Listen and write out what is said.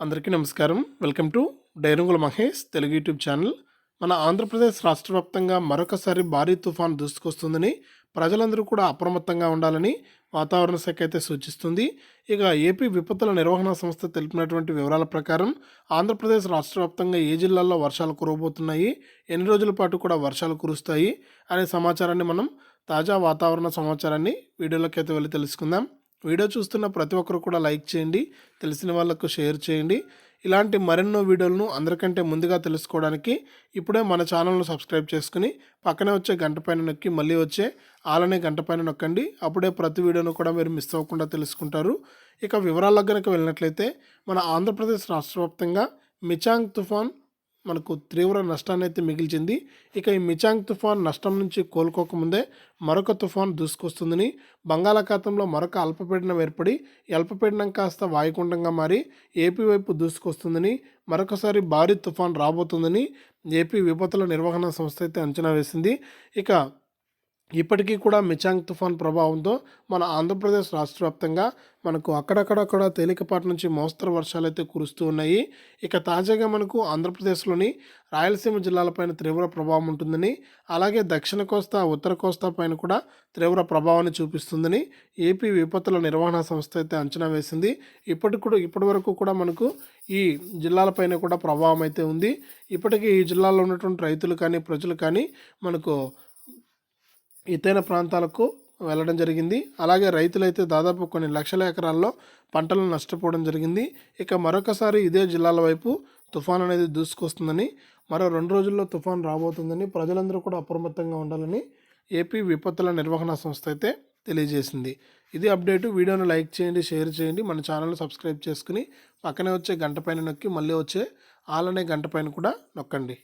అందరికీ నమస్కారం. Welcome to డైరంగుల మహేష్ తెలుగు యూట్యూబ్ ఛానల్. మన ఆంధ్రప్రదేశ్ రాష్ట్ర వ్యాప్తంగా మరొకసారి భారీ తుఫాన్ దూసుకొస్తుందని ప్రజలందరూ కూడా అప్రమత్తంగా ఉండాలని వాతావరణ శాఖ అయితే సూచిస్తుంది. ఇక ఏపీ విపత్తుల నిర్వహణ సంస్థ తెలిపినటువంటి వివరాల ప్రకారం ఆంధ్రప్రదేశ్ రాష్ట్ర వ్యాప్తంగా ఏ జిల్లాల్లో వర్షాలు కురవబోతున్నాయి ఎన్ని రోజుల పాటు కూడా వర్షాలు కురుస్తాయి అనే సమాచారాన్ని మనం తాజా వాతావరణ సమాచారాన్ని వీడియోలోకి అయితే వెళ్ళి తెలుసుకుందాం. వీడియో చూస్తున్న ప్రతి ఒక్కరు కూడా లైక్ చేయండి తెలిసిన వాళ్ళకు షేర్ చేయండి. ఇలాంటి మరెన్నో వీడియోలను అందరికంటే ముందుగా తెలుసుకోవడానికి ఇప్పుడే మన ఛానల్ను సబ్స్క్రైబ్ చేసుకుని పక్కనే వచ్చే గంట పైన నొక్కి మళ్ళీ వచ్చే ఆలనే గంట పైన నొక్కండి. అప్పుడే ప్రతి వీడియోను కూడా మీరు మిస్ అవ్వకుండా తెలుసుకుంటారు. ఇక వివరాలకు కనుక వెళ్ళినట్లయితే మన ఆంధ్రప్రదేశ్ రాష్ట్ర వ్యాప్తంగా మిచాంగ్ తుఫాన్ మనకు తీవ్ర నష్టాన్ని అయితే మిగిల్చింది. ఇక ఈ మిచాంగ్ తుఫాన్ నష్టం నుంచి కోలుకోకముందే మరొక తుఫాన్ దూసుకొస్తుందని బంగాళాఖాతంలో మరొక అల్పపీడనం ఏర్పడి అల్పపీడనం కాస్త వాయుగుండంగా మారి ఏపీ వైపు దూసుకొస్తుందని మరొకసారి భారీ తుఫాన్ రాబోతుందని ఏపీ విపత్తుల నిర్వహణ సంస్థ అయితే అంచనా వేసింది. ఇక ఇప్పటికీ కూడా మిచాంగ్ తుఫాన్ ప్రభావంతో మన ఆంధ్రప్రదేశ్ రాష్ట్ర వ్యాప్తంగా మనకు అక్కడక్కడక్కడ తేలికపాటి నుంచి మోస్తరు వర్షాలు అయితే కురుస్తూ ఉన్నాయి. ఇక తాజాగా మనకు ఆంధ్రప్రదేశ్లోని రాయలసీమ జిల్లాలపైన తీవ్ర ప్రభావం ఉంటుందని అలాగే దక్షిణ కోస్తా ఉత్తర కోస్తా పైన కూడా తీవ్ర ప్రభావాన్ని చూపిస్తుందని ఏపీ విపత్తుల నిర్వహణ సంస్థ అయితే అంచనా వేసింది. ఇప్పటి కూడా ఇప్పటి వరకు కూడా మనకు ఈ జిల్లాలపైన కూడా ప్రభావం అయితే ఉంది. ఇప్పటికీ ఈ జిల్లాలో ఉన్నటువంటి రైతులు కానీ ప్రజలు కానీ మనకు ఎత్తైన ప్రాంతాలకు వెళ్ళడం జరిగింది. అలాగే రైతులైతే దాదాపు కొన్ని లక్షల ఎకరాల్లో పంటలను నష్టపోవడం జరిగింది. ఇక మరొకసారి ఇదే జిల్లాల వైపు తుఫాన్ అనేది దూసుకొస్తుందని మరో రెండు రోజుల్లో తుఫాన్ రాబోతుందని ప్రజలందరూ కూడా అప్రమత్తంగా ఉండాలని ఏపీ విపత్తుల నిర్వహణ సంస్థ అయితే తెలియజేసింది. ఇది అప్డేటు. వీడియోను లైక్ చేయండి షేర్ చేయండి. మన ఛానల్ సబ్స్క్రైబ్ చేసుకుని పక్కనే వచ్చే గంట పైన నొక్కి మళ్ళీ వచ్చే ఆలనే గంట పైన కూడా నొక్కండి.